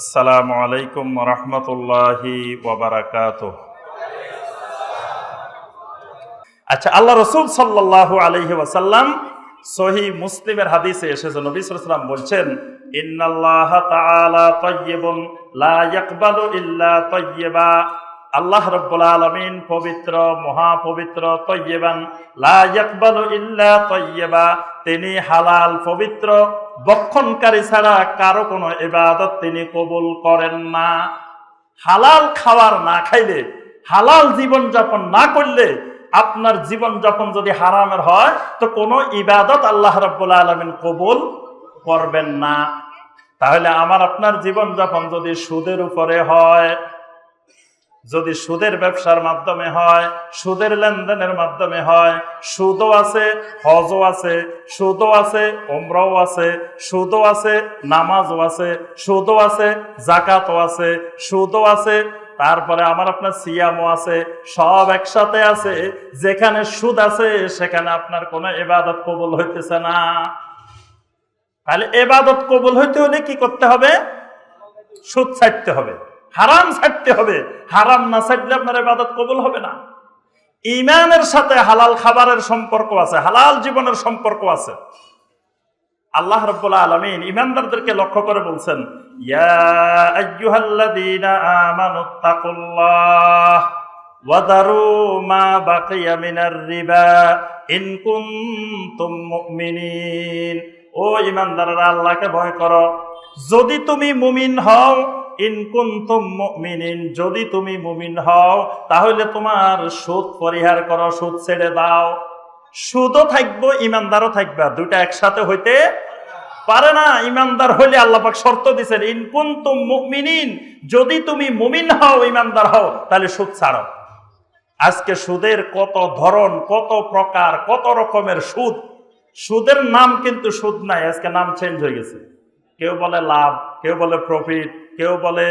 আসসালামু আলাইকুম রহমতুল্লাহি ওবরাকাত আচ্ছা আল্লাহ রসুল সাল্লাহ আলহি ওয়াসাল্লাম সহি মুসলিমের হাদিসে এসেছে, নবী বলছেন, ইন্নাল্লাহ তাআলা তাইয়্যিবুন, লা ইয়াকবালু ইল্লা তাইয়্যিবা। আল্লাহ রব্বুল আলামিন পবিত্র মহা পবিত্র তৈয়বান, লা ইয়াকবালু ইল্লা তৈয়বা। তিনি হালাল, পবিত্র, বক্ষণকারী ছাড়া কারও কোনো ইবাদত তিনি কবুল করেন না। হালাল খাবার না খাইলে, হালাল জীবন যাপন না করলে আপনার জীবন যাপন যদি হারামের হয়, তো কোনো ইবাদত আল্লাহ রব্বুল আলমিন কবুল করবেন না। তাহলে আমার আপনার জীবন যাপন যদি সুদের উপরে হয় যদি সুদের ব্যবসার মাধ্যমে হয়, সুদের লেনদেনের মাধ্যমে হয়, সুদও আছে, হজও আছে, সুদও আছে ওমরাও আছে, সুদও আছে, নামাজও আছে, সুদও আছে জাকাতও আছে, সুদও আছে, তারপরে আমার আপনার সিয়ামও আছে, সব একসাথে আছে, যেখানে সুদ আছে, সেখানে আপনার কোনো এবাদত কবুল হইতেছে না। তাহলে এবাদত কবুল হইতে হলে কি করতে হবে? সুদ ছাড়তে হবে। হারাম ছাড়তে হবে। হারাম না ছাড়লে আপনার এবাদত কবুল হবে না। ইমানের সাথে হালাল খাবারের সম্পর্ক আছে, হালাল জীবনের সম্পর্ক আছে। আল্লাহ রব্বুল্লাহ আলমিন ইমানদারদেরকে লক্ষ্য করে বলছেন ও আল্লাহকে ভয় করো। যদি তুমি মুমিন হও যদি তুমি মুমিন হও, তাহলে তোমার সুদ পরিহার করো, সুদ ছেড়ে দাও। সুদও থাকব, ইমানদারও থাকবে দুটা একসাথে হইতে পারে না। ইমানদার হইলে আল্লাপাক শর্ত দিচ্ছেন ইনকুন্তুম মুমিনিন, যদি তুমি মুমিন হও, ইমানদার হও, তাহলে সুদ ছাড়ো। আজকে সুদের কত ধরন, কত প্রকার, কত রকমের সুদ। সুদের নাম কিন্তু সুদ নাই, আজকে নাম চেঞ্জ হয়ে গেছে। কেউ বলে লাভ, কেউ বলে প্রফিট কেউ বলে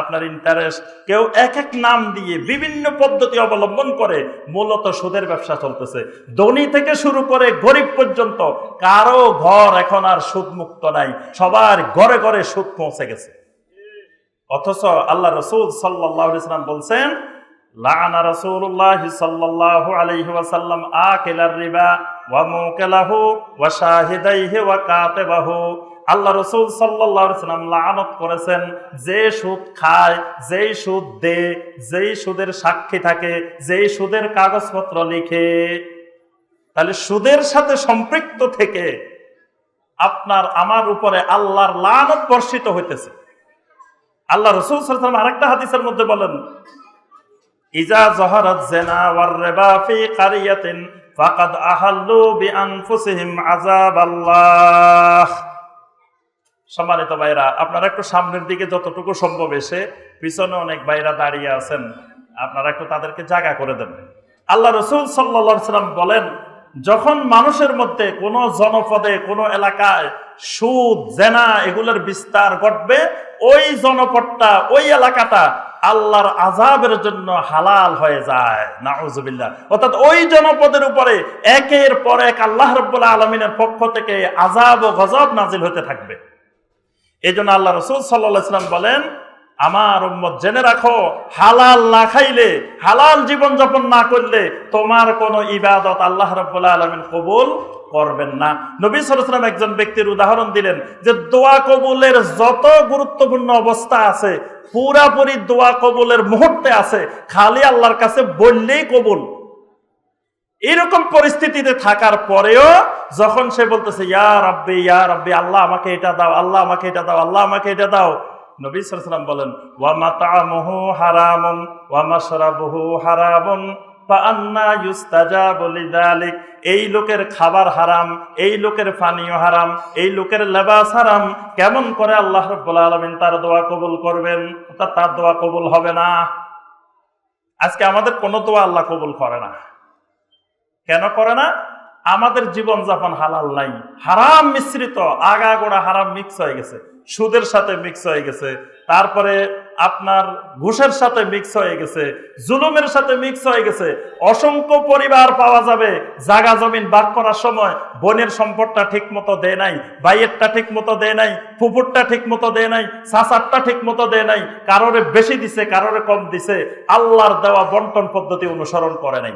আপনার ইন্টারেস্ট কেউ এক এক নাম দিয়ে বিভিন্ন পদ্ধতি অবলম্বন করে মূলত সুদের ব্যবসা চলতেছে। ধনী থেকে শুরু করে গরিব পর্যন্ত কারও ঘর এখন আর সুদ মুক্ত নাই। সবার ঘরে ঘরে সুদ পৌঁছে গেছে। অথচ আল্লাহ রসুল সাল্লাহ ইসলাম বলছেন, লানা রাসূলুল্লাহ রিবা ওয়া ওয়া আল্লাহ রসুল সাল্লাম লানত করেছেন, যে সুদ খায়, যেই সুদ দে, যেই সুদের সাক্ষী থাকে, যেই সুদের কাগজপত্র লিখে। তাহলে সুদের সাথে সম্পৃক্ত থেকে আপনার, আমার উপরে আল্লাহর লানত বর্ষিত হইতেছে। আল্লাহ রসুল সাল্লাম আরেকটা হাদিসের মধ্যে বলেন, ইজা জহরত জেনা ওয়ার ফি কারিয়াতিন, ফাকাদ আহাল্লু বিআনফুসিহিম আযাব আল্লাহ সম্মানিত ভাইরা আপনারা একটু সামনের দিকে যতটুকু সম্ভব এসে পিছনে অনেক ভাইরা দাঁড়িয়ে আছেন, আপনারা একটু তাদেরকে জায়গা করে দেন। আল্লাহ রসুল সাল্লাম বলেন, যখন মানুষের মধ্যে কোনো জনপদে, কোনো এলাকায় সুদ, জেনা এগুলোর বিস্তার ঘটবে, ওই জনপদটা, ওই এলাকাটা আল্লাহর আজাবের জন্য হালাল হয়ে যায়। নাউজুবিল্লাহ। অর্থাৎ ওই জনপদের উপরে একের পর এক আল্লাহ রব্বুল্লাহ আলমিনের পক্ষ থেকে আজাব ও গজব নাজিল হতে থাকবে। এই জন্য আল্লাহ রসুল সাল্লাম বলেন, আমার উম্মত জেনে রাখো, হালাল না খাইলে, হালাল জীবন যাপন না করলে তোমার কোন ইবাদত আল্লাহ রব্বুল্লাহ আলমিন কবুল করবেন না। নবী সালাম একজন ব্যক্তির উদাহরণ দিলেন যে, দোয়া কবুলের যত গুরুত্বপূর্ণ অবস্থা আছে, পুরাপুরি দোয়া কবুলের মুহূর্তে আছে, খালি আল্লাহর কাছে বললেই কবুল। এরকম পরিস্থিতিতে থাকার পরেও যখন সে বলতেছে, ইয়া রব্বি ইয়া রব্বি, আল্লাহ আমাকে এটা দাও, আল্লাহ আমাকে এটা দাও, আল্লাহ আমাকে এটা দাও। নবী সাল্লাম বলেন, ওয়া মাতামুহু হারামুন, ওয়া মাশরাবুহু হারামুন এই লোকের খাবার হারাম, এই লোকের পানীয় হারাম, এই লোকের লেবাস হারাম। কেমন করে আল্লাহ রব্বুল আলমিন তার দোয়া কবুল করবেন? তার দোয়া কবুল হবে না। আজকে আমাদের কোনো দোয়া আল্লাহ কবুল করে না। কেন করে না? আমাদের জীবন যাপন হালাল নাই। হারাম মিশ্রিত আগা গোড়া হারাম মিক্স হয়ে গেছে। সুদের সাথে মিক্স হয়ে গেছে। তারপরে আপনার ঘুষের সাথে মিক্স হয়ে গেছে। জুলুমের সাথে মিক্স হয়ে গেছে। অসংখ্য পরিবার পাওয়া যাবে। জাগা জমিন বাদ করার সময় বোনের সম্পদটা ঠিক মতো দেয় নাই, বাইয়েরটা ঠিক মতো দেয় নাই ফুপুরটা ঠিক মতো দেয় নাই সাসারটা ঠিক মতো দেয় নাই, কারোরে বেশি দিছে, কারোরে কম দিছে। আল্লাহর দেওয়া বন্টন পদ্ধতি অনুসরণ করে নাই।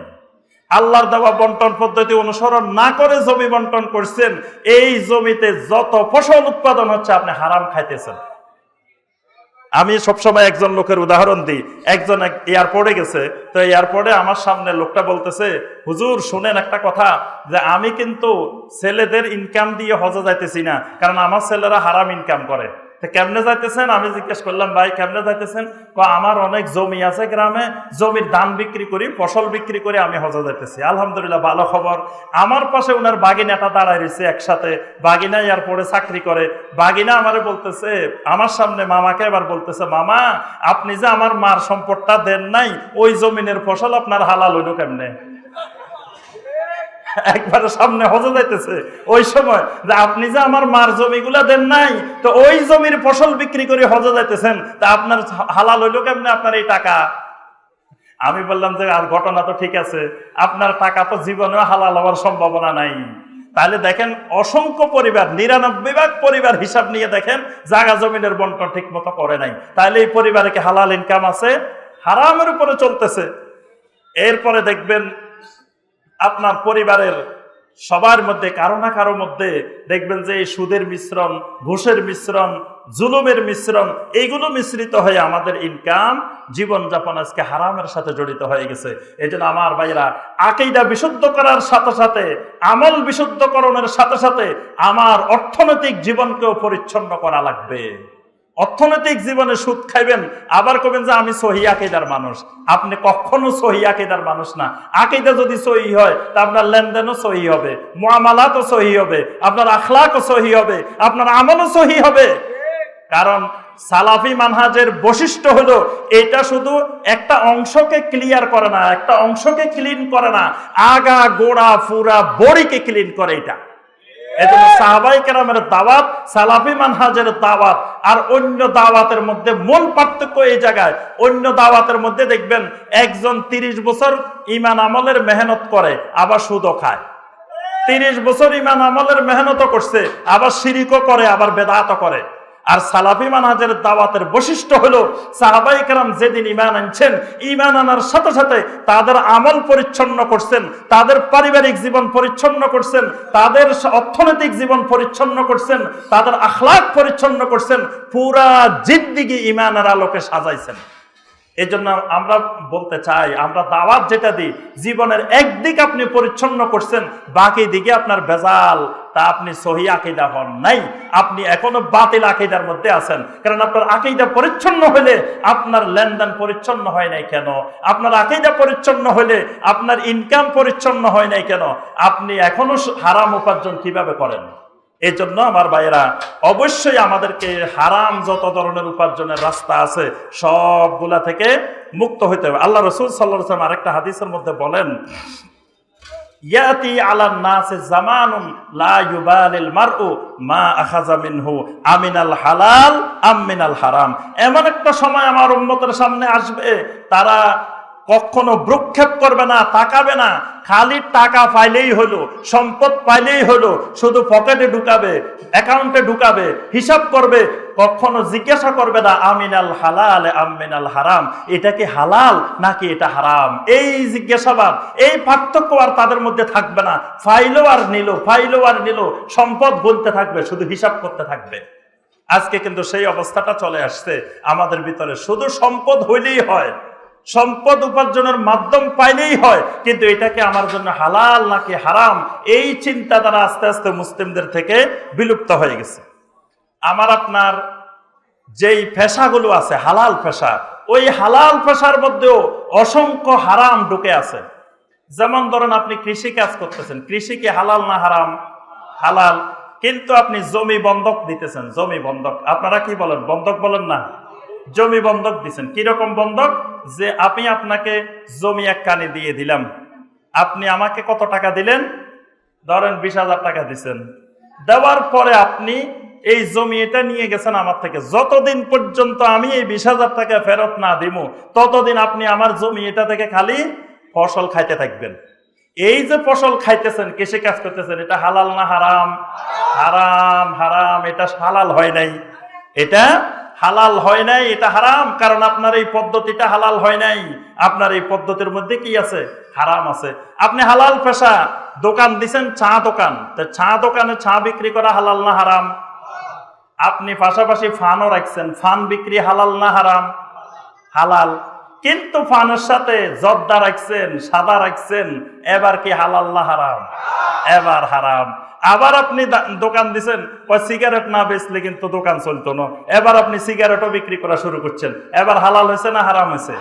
আল্লাহর দেওয়া বন্টন পদ্ধতি অনুসরণ না করে জমি বন্টন করছেন, এই জমিতে যত ফসল উৎপাদন হচ্ছে আপনি হারাম খাইতেছেন। আমি সবসময় একজন লোকের উদাহরণ দিই। একজন এক এয়ারপোর্টে গেছে, তো এয়ারপোর্টে আমার সামনে লোকটা বলতেছে, হুজুর, শুনেন একটা কথা, যে আমি কিন্তু ছেলেদের ইনকাম দিয়ে হজে যাইতেছি না, কারণ আমার ছেলেরা হারাম ইনকাম করে। কেমনে যাইতেছেন? আমি জিজ্ঞেস করলাম, ভাই, কেমনে যাইতেছেন? ক আমার অনেক জমি আছে গ্রামে, জমির ধান বিক্রি করি, ফসল বিক্রি করে আমি হজে যাইতেছি। আলহামদুলিল্লাহ, ভালো খবর। আমার পাশে ওনার বাগিনাটা দাঁড়ায় রয়েছে একসাথে। বাগিনা এয়ারপোর্টে চাকরি করে। বাগিনা আমারে বলতেছে, আমার সামনে মামাকে এবার বলতেছে, মামা, আপনি যে আমার মার সম্পদটা দেন নাই, ওই জমিনের ফসল আপনার হালাল হইল কেমনে? একবারে সামনে হজে যাইতেছে ওই সময় যে আপনি যে আমার মার জমিগুলা দেন নাই, তো ওই জমির ফসল বিক্রি করে হজে যাইতেছেন তা আপনার হালাল হইল কেমনে আপনার এই টাকা? আমি বললাম যে, আর ঘটনা তো ঠিক আছে, আপনার টাকা তো জীবনেও হালাল হওয়ার সম্ভাবনা নাই। তাহলে দেখেন, অসংখ্য পরিবার, নিরানব্বই ভাগ পরিবার হিসাব নিয়ে দেখেন, জাগা জমিনের বন্টন ঠিক মতো করে নাই। তাহলে এই পরিবারে কি হালাল ইনকাম আছে? হারামের উপরে চলতেছে। এরপরে দেখবেন আপনার পরিবারের সবার মধ্যে, কারও না কারও মধ্যে দেখবেন যে এই সুদের মিশ্রণ, ঘুষের মিশ্রণ, জুলুমের মিশ্রণ, এইগুলো মিশ্রিত হয়ে আমাদের ইনকাম জীবনযাপন আজকে হারামের সাথে জড়িত হয়ে গেছে। এই আমার ভাইরা আকেইদা বিশুদ্ধ করার সাথে সাথে, আমল বিশুদ্ধকরণের সাথে সাথে আমার অর্থনৈতিক জীবনকেও পরিচ্ছন্ন করা লাগবে। অর্থনৈতিক জীবনে সুদ খাইবেন, আবার কবেন যে আমি সহি আকেদার মানুষ। আপনি কখনো সহি আকেদার মানুষ না। আকেদা যদি সহি হয়, তা আপনার লেনদেনও সহি হবে মোয়ামালাতও সহি হবে, আপনার আখলাকও সহি হবে, আপনার আমলও সহি হবে। কারণ সালাফি মানহাজের বৈশিষ্ট্য হলো, এটা শুধু একটা অংশকে ক্লিয়ার করে না, একটা অংশকে ক্লিন করে না। আগা, গোড়া, ফুরা, বড়িকে ক্লিন করে এটা। এজন্য সাহাবাই কেরামের দাওয়াত, সালাফি মানহাজের দাওয়াত, আর অন্য দাওয়াতের মধ্যে মূল পার্থক্য এই জায়গায়। অন্য দাওয়াতের মধ্যে দেখবেন একজন তিরিশ বছর ইমান আমলের মেহনত করে, আবার সুদও খায়। তিরিশ বছর ইমান আমলের মেহনত করছে, আবার শিরিকও করে, আবার বেদাতও করে। আর সালাফি মানহাজের দাওয়াতের বৈশিষ্ট্য হলো, সাহাবাই কালাম যেদিন ইমান আনছেন ইমান আনার সাথে সাথে তাদের আমল পরিচ্ছন্ন করছেন, তাদের পারিবারিক জীবন পরিচ্ছন্ন করছেন, তাদের অর্থনৈতিক জীবন পরিচ্ছন্ন করছেন, তাদের আখলাক পরিচ্ছন্ন করছেন, পুরা জিদ্দিগি ইমানের আলোকে সাজাইছেন। এই জন্য আমরা বলতে চাই, আমরা দাওয়াত যেটা দিই, জীবনের একদিক আপনি পরিচ্ছন্ন করছেন, বাকি দিকে আপনার বেজাল তা আপনি সহি আকিদা হন নাই। আপনি এখনও বাতিল আকিদার মধ্যে আছেন। কারণ আপনার আকিদা পরিচ্ছন্ন হলে আপনার লেনদেন পরিচ্ছন্ন হয় নাই কেন? আপনার আকিদা পরিচ্ছন্ন হলে আপনার ইনকাম পরিচ্ছন্ন হয় নাই কেন? আপনি এখনও হারাম উপার্জন কীভাবে করেন? এই জন্য আমার ভাইয়েরা, অবশ্যই আমাদেরকে হারাম যত ধরনের উপার্জনের রাস্তা আছে, সবগুলা থেকে মুক্ত হইতে হবে। আল্লাহ রসুল সাল্লাহ আরেকটা হাদিসের মধ্যে বলেন ইয়াতি আলান নাসে জামানুন লা ইউবালিল মারউ মা আখাযা মিনহু আমিনাল হালাল আম হারাম। এমন একটা সময় আমার উম্মতের সামনে আসবে, তারা কখনো ভ্রুক্ষেপ করবে না, তাকাবে না। খালি টাকা পাইলেই হলো, সম্পদ পাইলেই হলো, শুধু পকেটে ঢুকাবে, অ্যাকাউন্টে ঢুকাবে, হিসাব করবে, কখনো জিজ্ঞাসা করবে না, আমিনাল হালাল আমিনাল হারাম? এটা কি হালাল নাকি এটা হারাম? এই জিজ্ঞাসাবাদ, এই পার্থক্য আর তাদের মধ্যে থাকবে না। ফাইলো আর নিল ফাইলো আর নিল, সম্পদ বলতে থাকবে, শুধু হিসাব করতে থাকবে। আজকে কিন্তু সেই অবস্থাটা চলে আসছে, আমাদের ভিতরে। শুধু সম্পদ হইলেই হয়। সম্পদ উপার্জনের মাধ্যম পাইলেই হয়, কিন্তু এটাকে আমার জন্য হালাল নাকি হারাম, এই চিন্তা দ্বারা আস্তে আস্তে মুসলিমদের থেকে বিলুপ্ত হয়ে গেছে। আমার আপনার যেই পেশাগুলো আছে, হালাল পেশা, ওই হালাল পেশার মধ্যেও অসংখ্য হারাম ঢুকে আছে। যেমন ধরেন আপনি কৃষি কাজ করতেছেন, কৃষি কি হালাল না হারাম? হালাল। কিন্তু আপনি জমি বন্ধক দিতেছেন, জমি বন্ধক। আপনারা কি বলেন? বন্ধক বলেন না। জমি বন্ধক দিচ্ছেন কীরকম বন্ধক? যে আমি আপনাকে জমি এক কানে দিয়ে দিলাম। আপনি আমাকে কত টাকা দিলেন? ধরেন বিশ হাজার টাকা দিচ্ছেন দেওয়ার পরে আপনি এই জমি এটা নিয়ে গেছেন আমার থেকে। যতদিন পর্যন্ত আমি এই বিশ হাজার টাকা ফেরত না দিব ততদিন আপনি আমার জমি এটা থেকে খালি ফসল খাইতে থাকবেন। এই যে ফসল খাইতেছেন, কৃষি কাজ করতেছেন, এটা হালাল না হারাম? হারাম হারাম, এটা হালাল হয় নাই। এটা হালাল হয় নাই, এটা হারাম, কারণ আপনার এই পদ্ধতিটা হালাল হয় নাই। আপনার এই পদ্ধতির মধ্যে কি আছে? হারাম আছে। আপনি হালাল পেশা, দোকান দিছেন, চা দোকান। চা দোকানে চা বিক্রি করা হালাল না হারাম? আপনি পাশাপাশি ফানও রাখছেন, ফান বিক্রি হালাল না হারাম? হালাল। কিন্তু ফানের সাথে জর্দা রাখছেন, সাদা রাখছেন, এবার কি হালাল না হারাম? এবার হারাম। আবার আপনি দোকান ওই সিগারেট না বেচলে কিন্তু দোকান চলতো না। এবার আপনি সিগারেটও বিক্রি করা শুরু করছেন। এবার হালাল হয়েছে না হারাম হয়েছে?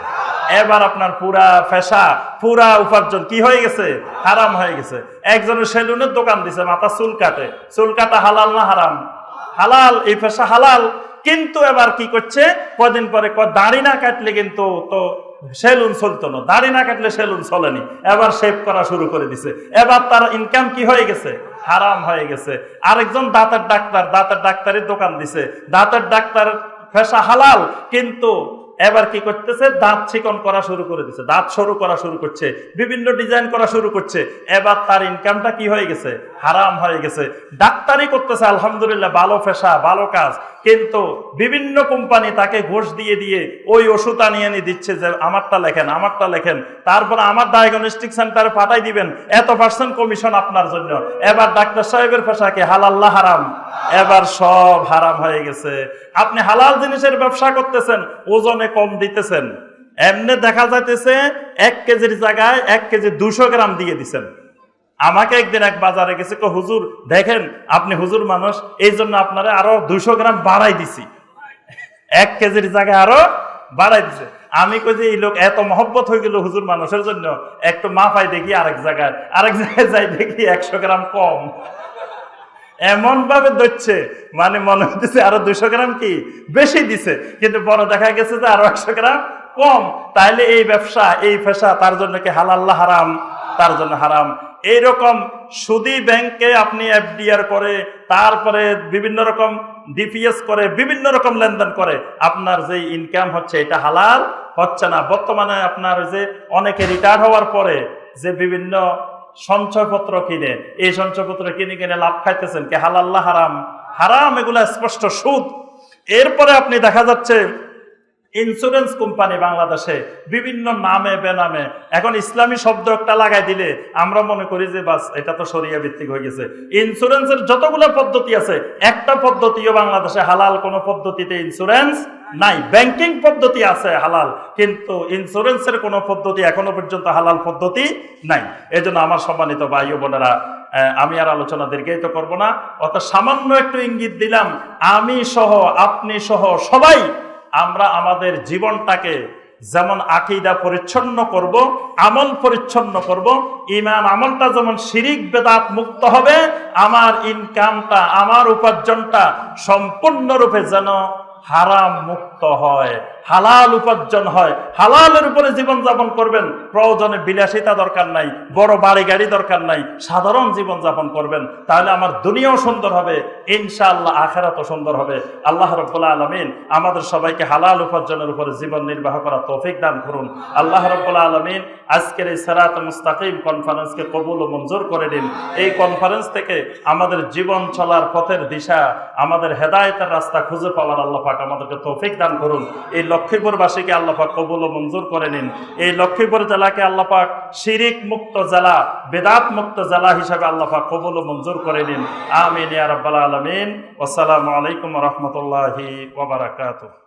এবার আপনার পুরা ফেসা পুরা উপার্জন কি হয়ে গেছে? হারাম হয়ে গেছে। একজনের সেলুনের দোকান দিছে, মাথা চুল কাটে। চুল কাটা হালাল না হারাম? হালাল, এই পেশা হালাল। কিন্তু এবার কি করছে? কদিন পরে দাড়ি না কাটলে কিন্তু তো সেলুন চলতো না। দাড়ি না কাটলে সেলুন চলেনি এবার শেভ করা শুরু করে দিছে। এবার তার ইনকাম কি হয়ে গেছে? হারাম হয়ে গেছে। আরেকজন দাঁতের ডাক্তার, দাঁতের ডাক্তারের দোকান দিছে। দাঁতের ডাক্তার পেশা হালাল, কিন্তু এবার কি করতেছে? দাঁত চিকন করা শুরু করে দিচ্ছে দাঁত সরু করা শুরু করছে, বিভিন্ন ডিজাইন করা শুরু করছে। এবার তার ইনকামটা কি হয়ে গেছে? হারাম হয়ে গেছে। ডাক্তারই করতেছে, আলহামদুলিল্লাহ, ভালো ফেসা ভালো কাজ। কিন্তু বিভিন্ন কোম্পানি তাকে ঘোষ দিয়ে দিয়ে ওই ওষুধ আনিয়ে এনে দিচ্ছে যে, আমারটা লেখেন আমারটা লেখেন। তারপর আমার ডায়াগনস্টিক সেন্টারে পাঠাই দিবেন, এত পার্সেন্ট কমিশন আপনার জন্য। এবার ডাক্তার সাহেবের পেশাকে হালাল্লাহ হারাম। এবার সব হারাম হয়ে গেছে। আপনি হালাল জিনিসের ব্যবসা করতেছেন, ওজনে কম দিতেছেন। এমনি দেখা যাইতেছে, এক কেজির জায়গায় এক কেজি দুশো গ্রাম দিয়ে দিছেন। আমাকে একদিন এক বাজারে গেছে কো হুজুর, দেখেন আপনি হুজুর মানুষ এই জন্য আপনারা আরও দুশো গ্রাম বাড়াই দিছি। এক কেজির জায়গায় আরও বাড়াই দিছে। আমি কই যে, এই লোক এত মহব্বত হয়ে গেল হুজুর মানুষের জন্য, একটু মাফাই দেখি আরেক জায়গায় আরেক জায়গায় যাই দেখি একশো গ্রাম কম। এমন ভাবে ধরছে মানে মনে হতেছে আরও দুশো গ্রাম কি? বেশি দিছে, কিন্তু বড় দেখা গেছে যে আরও একশো গ্রাম কম। তাইলে এই ব্যবসা, এই পেশা তার জন্য কি হালাল্লাহ হারাম? তার জন্য হারাম। এইরকম সুদি ব্যাংকে আপনি এফডিআর করে, তারপরে বিভিন্ন রকম ডিপিএস করে, বিভিন্ন রকম লেনদেন করে, আপনার যে ইনকাম হচ্ছে এটা হালাল হচ্ছে না। বর্তমানে আপনার যে অনেকে রিটায়ার হওয়ার পরে যে বিভিন্ন সঞ্চয়পত্র কিনে, এই সঞ্চয়পত্র কিনে কিনে লাভ খাইতেছেন, কে হালাল্লাহ হারাম? হারাম, এগুলা স্পষ্ট সুদ। এরপরে আপনি দেখা যাচ্ছে ইন্স্যুরেন্স কোম্পানি বাংলাদেশে বিভিন্ন নামে বেনামে। এখন ইসলামী শব্দ একটা লাগাই দিলে আমরা মনে করি যে বাস, এটা তো সরিয়া ভিত্তিক হয়ে গেছে। ইন্স্যুরেন্সের যতগুলো পদ্ধতি আছে, একটা পদ্ধতিও বাংলাদেশে হালাল, কোনো পদ্ধতিতে ইন্স্যুরেন্স নাই। ব্যাংকিং পদ্ধতি আছে হালাল, কিন্তু ইন্স্যুরেন্সের কোনো পদ্ধতি এখনও পর্যন্ত হালাল পদ্ধতি নাই। এজন্য আমার সম্মানিত ভাই বোনেরা আমি আর আলোচনা দীর্ঘায়িত করব না। অত সামান্য একটু ইঙ্গিত দিলাম, আমি সহ, আপনি সহ সবাই আমরা আমাদের জীবনটাকে যেমন আকিদা পরিচ্ছন্ন করব, আমল পরিচ্ছন্ন করব ইমান আমলটা যেমন শিরিক বেদাত মুক্ত হবে, আমার ইনকামটা আমার উপার্জনটা সম্পূর্ণরূপে যেন হারাম মুক্ত হয়, হালাল উপার্জন হয়। হালালের উপরে জীবন যাপন করবেন, প্রয়োজনে বিলাসিতা দরকার নাই, বড় বাড়ি গাড়ি দরকার নাই, সাধারণ জীবন যাপন করবেন। তাহলে আমার দুনিয়াও সুন্দর হবে, ইনশাআল্লাহ আখেরাতও সুন্দর হবে। আল্লাহ রব্বুল্লাহ আলমিন আমাদের সবাইকে হালাল উপার্জনের উপরে জীবন নির্বাহ করা তৌফিক দান করুন। আল্লাহ রব্বুল্লাহ আলমিন আজকের এই সেরাত মুস্তাকিম কনফারেন্সকে কবুল ও মঞ্জুর করে দিন। এই কনফারেন্স থেকে আমাদের জীবন চলার পথের দিশা, আমাদের হেদায়েতের রাস্তা খুঁজে পাওয়ার আল্লাহ পাক আমাদেরকে তৌফিক দান করুন। এই লক্ষ্মীপুরবাসীকে বাসীকে পাক কবুল ও মঞ্জুর করে নিন। এই লক্ষ্মীপুর জেলাকে আল্লাপাক শিরিক মুক্ত জেলা বেদাত মুক্ত জেলা হিসাবে আল্লাপাক কবুল ও মঞ্জুর করে নিন। আমিন আরবাল আলমিন। আসসালামু আলাইকুম রহমতুল্লাহি বারাকাতুহু।